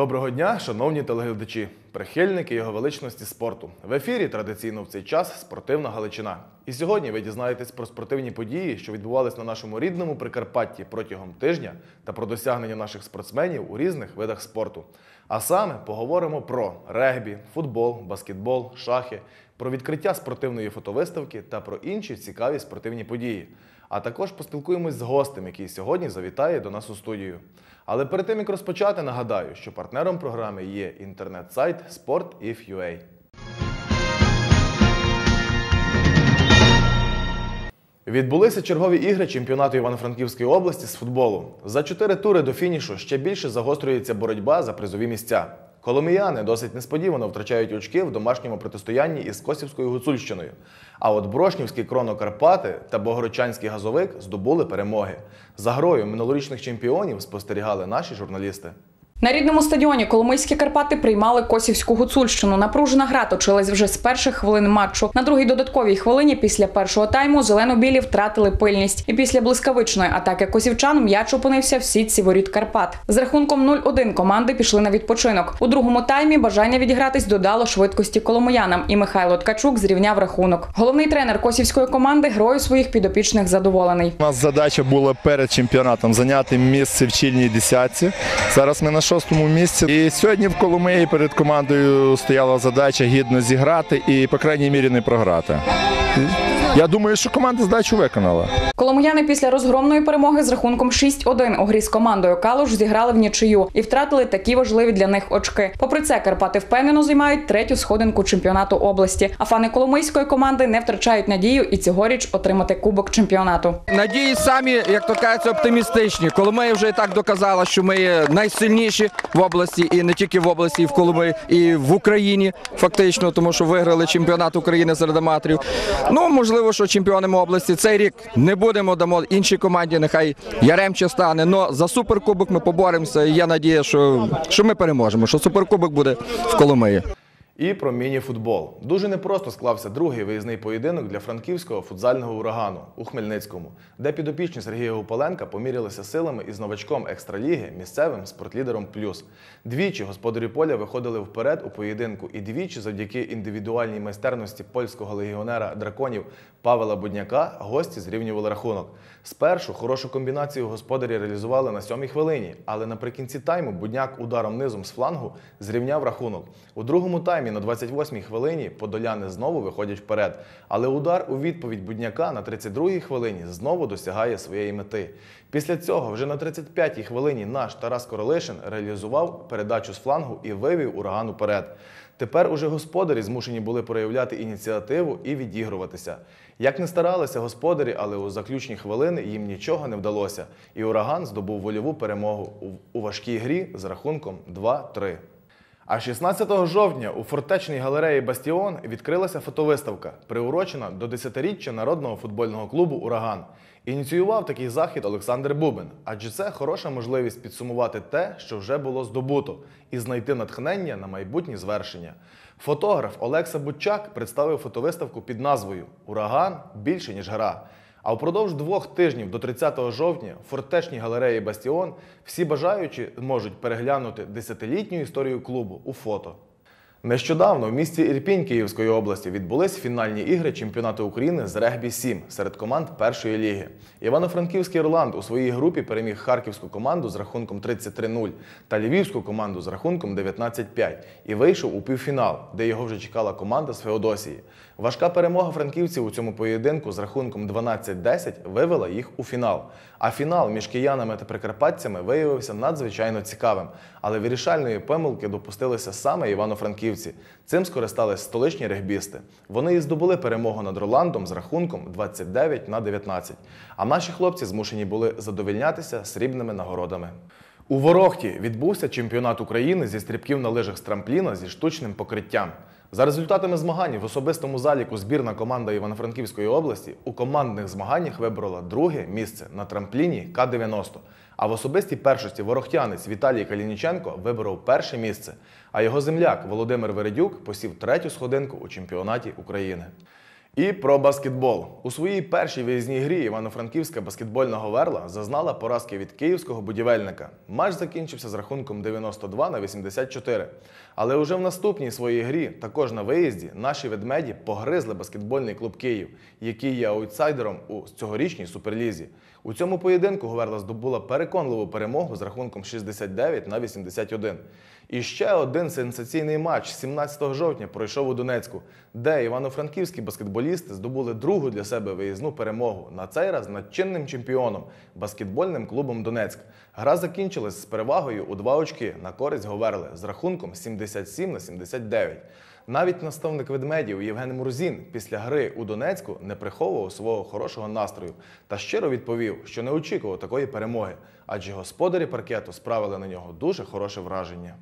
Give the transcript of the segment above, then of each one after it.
Доброго дня, шановні телеглядачі, прихильники його величності спорту. В ефірі традиційно в цей час спортивна Галичина. І сьогодні ви дізнаєтесь про спортивні події, що відбувались на нашому рідному Прикарпатті протягом тижня та про досягнення наших спортсменів у різних видах спорту. А саме поговоримо про регбі, футбол, баскетбол, шахи, про відкриття спортивної фотовиставки та про інші цікаві спортивні події. А також поспілкуємось з гостем, який сьогодні завітає до нас у студію. Але перед тим як розпочати, нагадаю, що партнером програми є інтернет-сайт SportIF.ua. Відбулися чергові ігри чемпіонату Івано-Франківської області з футболу. За чотири тури до фінішу ще більше загострюється боротьба за призові місця. Коломіяни досить несподівано втрачають очки в домашньому протистоянні із Косівською Гуцульщиною. А от Брошнівський Кроно Карпати та Богородчанський газовик здобули перемоги. За грою минулорічних чемпіонів спостерігали наші журналісти. На рідному стадіоні Коломийські Карпати приймали Косівську гуцульщину. Напружена гра точилась вже з перших хвилин матчу. На другій додатковій хвилині після першого тайму зелено-білі втратили пильність. І після блискавичної атаки косівчан м'яч опинився в сітці воріт Карпат. З рахунком 0-1 команди пішли на відпочинок. У другому таймі бажання відігратись додало швидкості коломиянам, і Михайло Ткачук зрівняв рахунок. Головний тренер косівської команди грою своїх підопічних задоволений. У нас задача була перед чемпіонатом зайняти місце в чільній десятці. Зараз ми на шостому місці. І сьогодні в Коломиї перед командою стояла задача гідно зіграти і, по крайній мірі, не програти. Я думаю, що команда задачу виконала. Коломияни після розгромної перемоги з рахунком 6-1 у грі з командою Калуш зіграли в нічию і втратили такі важливі для них очки. Попри це, Карпати впевнено займають третю сходинку чемпіонату області. А фани коломийської команди не втрачають надію і цьогоріч отримати кубок чемпіонату. Надії самі, як то кажеться, оптимістичні. Коломия вже і так доказала, що ми найсильніші в області, і не тільки в області, і в Коломиї, і в Україні, фактично, тому що виграли чемпіонат України серед аматорів. Ну, можливо, що чемпіонами області цей рік не будемо дамо іншій команді. Нехай Яремче стане. Но за суперкубок ми поборемося. І є надія, що, що ми переможемо. Що суперкубок буде в Коломиї. І про міні-футбол. Дуже непросто склався другий виїзний поєдинок для франківського футзального урагану у Хмельницькому, де підопічні Сергія Гупаленка помірялися силами із новачком екстраліги місцевим спортлідером Плюс. Двічі господарі поля виходили вперед у поєдинку, і двічі, завдяки індивідуальній майстерності польського легіонера драконів Павела Будняка, гості зрівнювали рахунок. Спершу хорошу комбінацію господарі реалізували на сьомій хвилині, але наприкінці тайму Будняк ударом низом з флангу зрівняв рахунок. У другому таймі на 28-й хвилині подоляни знову виходять вперед. Але удар у відповідь Будняка на 32-й хвилині знову досягає своєї мети. Після цього вже на 35-й хвилині наш Тарас Королишин реалізував передачу з флангу і вивів ураган уперед. Тепер уже господарі змушені були проявляти ініціативу і відігруватися. Як не старалися господарі, але у заключні хвилини їм нічого не вдалося, і ураган здобув вольову перемогу у важкій грі з рахунком 2-3. А 16 жовтня у фортечній галереї Бастіон відкрилася фотовиставка, приурочена до 10-річчя народного футбольного клубу Ураган. Ініціював такий захід Олександр Бубин, адже це хороша можливість підсумувати те, що вже було здобуто, і знайти натхнення на майбутні звершення. Фотограф Олекса Бутчак представив фотовиставку під назвою Ураган більше ніж гра. А впродовж двох тижнів до 30 жовтня в фортечній галереї Бастіон всі бажаючі можуть переглянути десятилітню історію клубу у фото. Нещодавно в місті Ірпінь Київської області відбулись фінальні ігри чемпіонату України з регбі 7 серед команд першої ліги. Івано-Франківський Ірланд у своїй групі переміг харківську команду з рахунком 33-0 та львівську команду з рахунком 19-5 і вийшов у півфінал, де його вже чекала команда з Феодосії. Важка перемога франківців у цьому поєдинку з рахунком 12-10 вивела їх у фінал. А фінал між киянами та прикарпатцями виявився надзвичайно цікавим. Але вирішальної помилки допустилися саме івано-франківці. Цим скористались столичні регбісти. Вони і здобули перемогу над Роландом з рахунком 29 на 19. А наші хлопці змушені були задовільнятися срібними нагородами. У Ворохті відбувся чемпіонат України зі стрибків на лижах з трампліна зі штучним покриттям. За результатами змагань в особистому заліку збірна команда Івано-Франківської області у командних змаганнях виборола друге місце на трампліні К-90. А в особистій першості ворохтянець Віталій Калініченко виборов перше місце, а його земляк Володимир Вередюк посів третю сходинку у чемпіонаті України. І про баскетбол. У своїй першій виїзній грі Івано-Франківська баскетбольна говерла зазнала поразки від київського будівельника. Матч закінчився з рахунком 92 на 84. Але уже в наступній своїй грі, також на виїзді, наші ведмеді погризли баскетбольний клуб Київ, який є аутсайдером у цьогорічній суперлізі. У цьому поєдинку Говерла здобула переконливу перемогу з рахунком 69 на 81. І ще один сенсаційний матч 17 жовтня пройшов у Донецьку, де івано-франківські баскетболісти здобули другу для себе виїзну перемогу. На цей раз над чинним чемпіоном баскетбольним клубом Донецьк. Гра закінчилась з перевагою у два очки на користь Говерли з рахунком 77 на 79. Навіть наставник ведмедів Євген Мурзін після гри у Донецьку не приховував свого хорошого настрою та щиро відповів, що не очікував такої перемоги, адже господарі паркету справили на нього дуже хороше враження.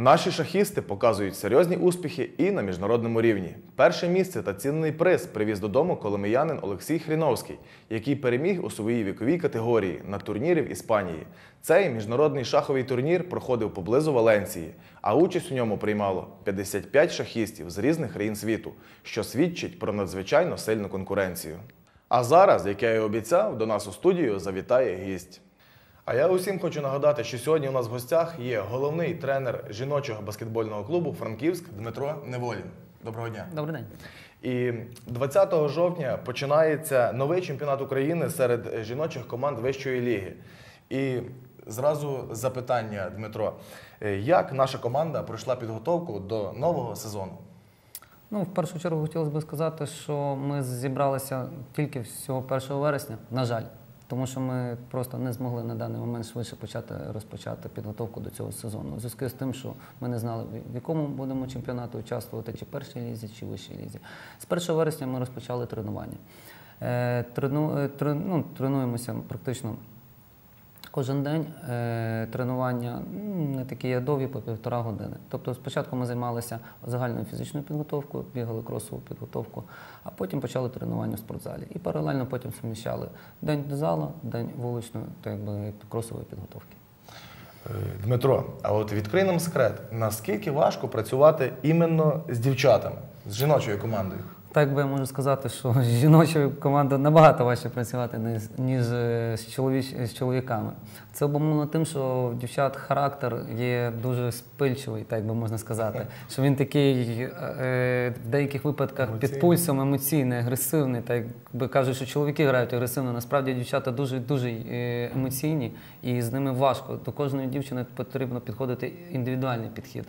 Наші шахісти показують серйозні успіхи і на міжнародному рівні. Перше місце та цінний приз привіз додому коломиянин Олексій Хріновський, який переміг у своїй віковій категорії на турнірі в Іспанії. Цей міжнародний шаховий турнір проходив поблизу Валенції, а участь у ньому приймало 55 шахістів з різних країн світу, що свідчить про надзвичайно сильну конкуренцію. А зараз, як я і обіцяв, до нас у студію завітає гість. А я усім хочу нагадати, що сьогодні у нас в гостях є головний тренер жіночого баскетбольного клубу Франківськ Дмитро Неволін. Доброго дня. Добрий день. І 20 жовтня починається новий чемпіонат України серед жіночих команд вищої ліги. І зразу запитання, Дмитро, Е, як наша команда пройшла підготовку до нового сезону? Ну, в першу чергу хотілося б сказати, що ми зібралися тільки всього 1 вересня, на жаль, тому що ми просто не змогли на даний момент швидше почати розпочати підготовку до цього сезону. У зв'язку з тим, що ми не знали, в якому будемо чемпіонату участвувати, чи першій лізі, чи вищій лізі. З 1 вересня ми розпочали тренування. Е, трену, е, трен- ну, тренуємося практично Кожен день е, тренування не такі ядові по півтора години. Тобто спочатку ми займалися загальною фізичною підготовкою, бігали кросову підготовку, а потім почали тренування в спортзалі. І паралельно потім суміщали день зала, день вуличної так якби, кросової підготовки. Е, Дмитро, а от відкрий нам секрет, наскільки важко працювати іменно з дівчатами, з жіночою командою? Так би я можу сказати, що з жіночою командою набагато важче працювати, ніж, е, з, чоловіч, з чоловіками. Це обумовлено тим, що в дівчат характер є дуже спильчивий, так би можна сказати. Що він такий е, в деяких випадках Емоційний. під пульсом емоційний, агресивний. Так би кажуть, що чоловіки грають агресивно. Насправді дівчата дуже дуже е, емоційні і з ними важко. До кожної дівчини потрібно підходити індивідуальний підхід.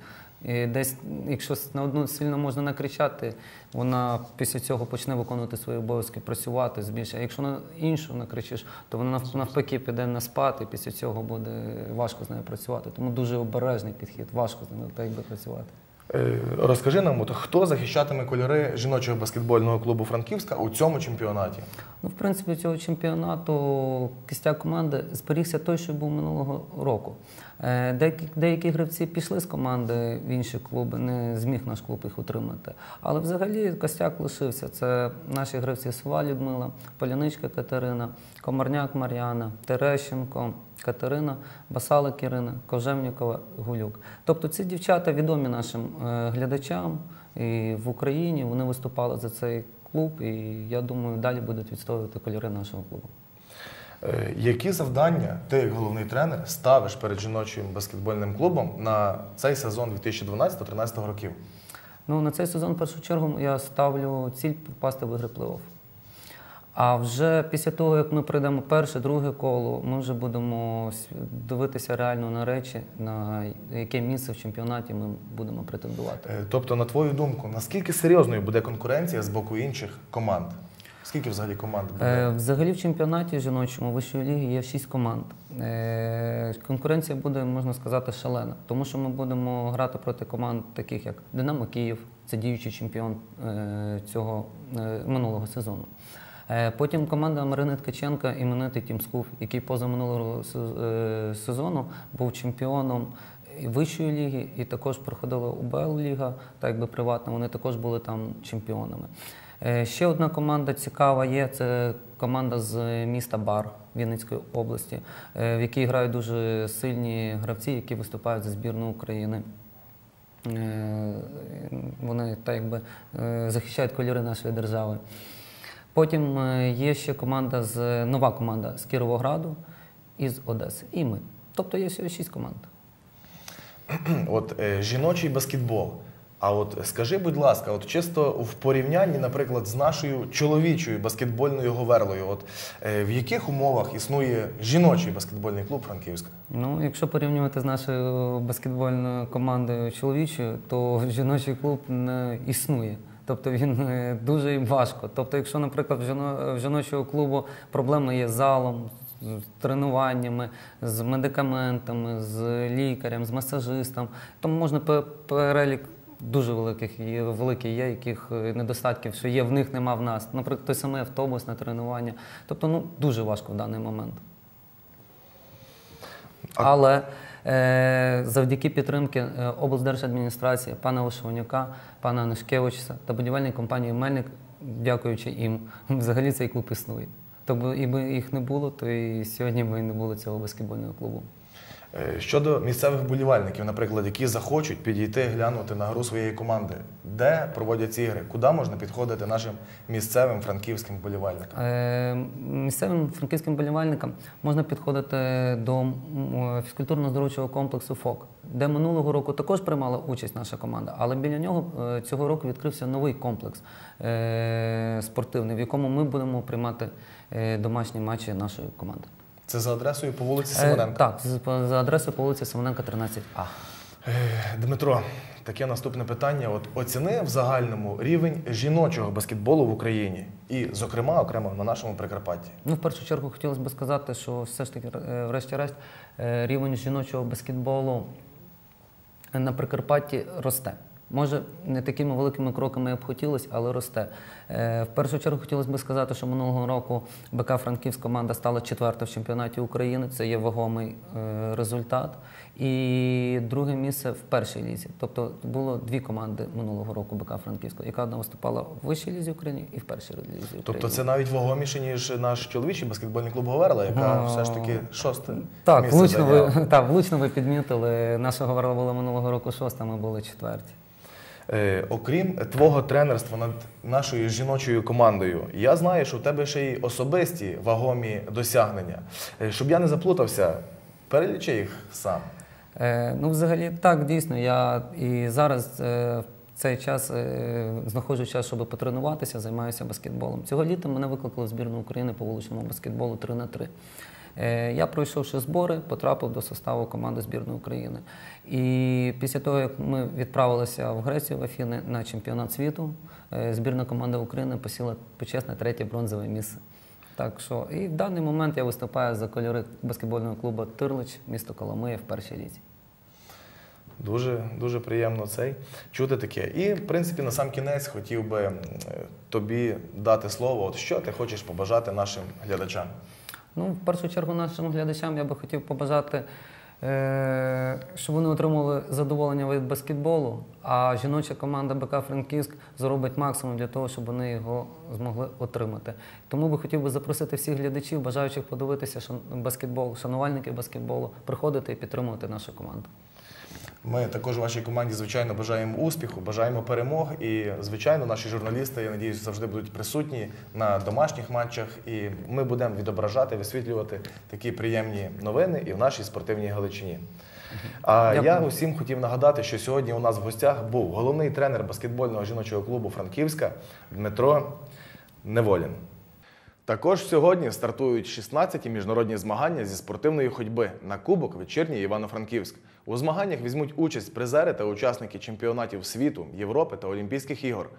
І десь, якщо на одну сильно можна накричати, вона після цього почне виконувати свої обов'язки, працювати збільше. А якщо на іншу накричиш, то вона навпаки піде на спад, і після цього буде важко з нею працювати. Тому дуже обережний підхід, важко з нею так би працювати. Е, Розкажи нам, от, хто захищатиме кольори жіночого баскетбольного клубу Франківська у цьому чемпіонаті? Ну, в принципі, цього чемпіонату кістяк команди зберігся той, що був минулого року. Е, Деякі, деякі гравці пішли з команди в інші клуби, не зміг наш клуб їх утримати. Але взагалі костяк лишився. Це наші гравці Сова Людмила, Поляничка Катерина, Комарняк Мар'яна, Терещенко, Катерина, Басалик Ірина, Кожевнікова, Гулюк. Тобто ці дівчата відомі нашим е, глядачам і в Україні. Вони виступали за цей клуб, і я думаю, далі будуть відстоювати кольори нашого клубу. Е, Які завдання ти, як головний тренер, ставиш перед жіночим баскетбольним клубом на цей сезон 2012-2013 років? Ну, на цей сезон, в першу чергу, я ставлю ціль попасти в ігри плей-офф. А вже після того, як ми пройдемо перше, друге коло, ми вже будемо дивитися реально на речі, на яке місце в чемпіонаті ми будемо претендувати. Е, Тобто, на твою думку, наскільки серйозною буде конкуренція з боку інших команд? Скільки взагалі команд буде? Е, Взагалі в чемпіонаті жіночому вищої ліги є шість команд. Е, Конкуренція буде, можна сказати, шалена, тому що ми будемо грати проти команд, таких як Динамо Київ, це діючий чемпіон цього минулого сезону. Е, Потім команда Марини Ткаченка, іменитий Тім Скуф, який поза минулого е, сезону був чемпіоном вищої ліги, і також проходила УБЛ ліга, так якби приватна, вони також були там чемпіонами. Е, Ще одна команда цікава є, це команда з міста Бар Вінницької області, в якій грають дуже сильні гравці, які виступають за збірну України. Вони так якби захищають кольори нашої держави. Потім е, є ще команда з нова команда з Кіровограду і з Одеси. І ми. Тобто є всього шість команд. От е, жіночий баскетбол. А от скажи, будь ласка, от чисто в порівнянні, наприклад, з нашою чоловічою баскетбольною говерлою, от е, в яких умовах існує жіночий баскетбольний клуб Франківська? Ну, якщо порівнювати з нашою баскетбольною командою чоловічою, то жіночий клуб не існує. Тобто він е, дуже важко. Тобто, якщо, наприклад, в жіно- в жіночого клубу проблеми є з залом, з тренуваннями, з медикаментами, з лікарем, з масажистом, то можна перелік дуже великих є, великий є, яких е, недостатків, що є в них, нема в нас. Наприклад, той самий автобус на тренування. Тобто, ну дуже важко в даний момент. Але е, завдяки підтримки е, облдержадміністрації, пана Вишиванюка, пана Анушкевича та будівельної компанії Мельник, дякуючи їм, взагалі цей клуб існує. Тобто, якби їх не було, то і сьогодні би не було цього баскетбольного клубу. Е, Щодо місцевих болівальників, наприклад, які захочуть підійти глянути на гру своєї команди, де проводять ці ігри, куди можна підходити нашим місцевим франківським болівальникам? Е, Місцевим франківським болівальникам можна підходити до фізкультурно-здоровчого комплексу ФОК, де минулого року також приймала участь наша команда, але біля нього е, цього року відкрився новий комплекс е, спортивний, в якому ми будемо приймати е, домашні матчі нашої команди. Це за адресою по вулиці Е, Так, з- за адресою по вулиці Симоненка, 13А. Е, Дмитро, таке наступне питання. От оціни в загальному рівень жіночого баскетболу в Україні, і, зокрема, окремо на нашому Прикарпатті. Ну, в першу чергу хотілося б сказати, що все ж таки, е, врешті-решт, е, рівень жіночого баскетболу на Прикарпатті росте. Може, не такими великими кроками, як б хотілося, але росте. Е, В першу чергу хотілося б сказати, що минулого року БК Франківська команда стала четверта в чемпіонаті України. Це є вагомий е, результат. І друге місце в першій лізі. Тобто було дві команди минулого року БК Франківського, яка одна виступала в вищій лізі України і в першій лізі України. Тобто це навіть вагоміше, ніж наш чоловічий баскетбольний клуб Говерла, яка А, все ж таки шосте Так, місце влучно ви, так, влучно ви підмітили. Наша говорила була минулого року шоста, ми були четверті. Е, окрім твого тренерства над нашою жіночою командою, я знаю, що в тебе ще й особисті вагомі досягнення. Е, щоб я не заплутався, перелічи їх сам. Е, ну, взагалі, так, дійсно. Я і зараз в цей час знаходжу час, щоб потренуватися, займаюся баскетболом. Цього літа мене викликали в збірну України по вуличному баскетболу 3 на 3 Е, я пройшовши збори, потрапив до составу команди збірної України. І після того, як ми відправилися в Грецію в Афіни на чемпіонат світу, е, збірна команда України посіла почесне третє бронзове місце. Так що і в даний момент я виступаю за кольори баскетбольного клубу Тирлич, місто Коломия в першій лізі. Дуже дуже приємно цей чути таке. І, в принципі, на сам кінець хотів би е, тобі дати слово. От що ти хочеш побажати нашим глядачам? Ну, в першу чергу нашим глядачам я би хотів побажати, е, щоб вони отримали задоволення від баскетболу, а жіноча команда БК Франківськ зробить максимум для того, щоб вони його змогли отримати. Тому би хотів би запросити всіх глядачів, бажаючих подивитися шан- баскетбол, шанувальників баскетболу, приходити і підтримувати нашу команду. Ми також вашій команді, звичайно, бажаємо успіху, бажаємо перемог. І, звичайно, наші журналісти, я надіюсь, завжди будуть присутні на домашніх матчах. І ми будемо відображати, висвітлювати такі приємні новини і в нашій спортивній Галичині. А Дякую. я усім хотів нагадати, що сьогодні у нас в гостях був головний тренер баскетбольного жіночого клубу Франківська Дмитро Неволін. Також сьогодні стартують 16-ті міжнародні змагання зі спортивної ходьби на Кубок вечірній Івано-Франківськ. У змаганнях візьмуть участь призери та учасники чемпіонатів світу, Європи та Олімпійських ігор.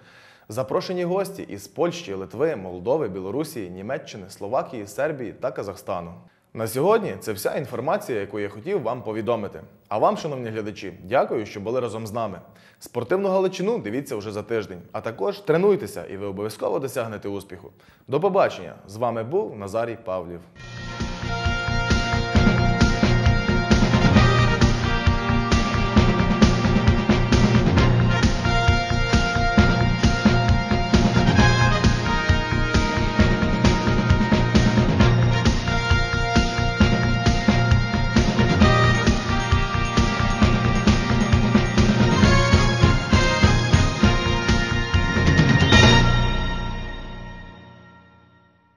Запрошені гості із Польщі, Литви, Молдови, Білорусі, Німеччини, Словакії, Сербії та Казахстану. На сьогодні це вся інформація, яку я хотів вам повідомити. А вам, шановні глядачі, дякую, що були разом з нами. Спортивну Галичину дивіться вже за тиждень, а також тренуйтеся, і ви обов'язково досягнете успіху. До побачення! З вами був Назарій Павлів.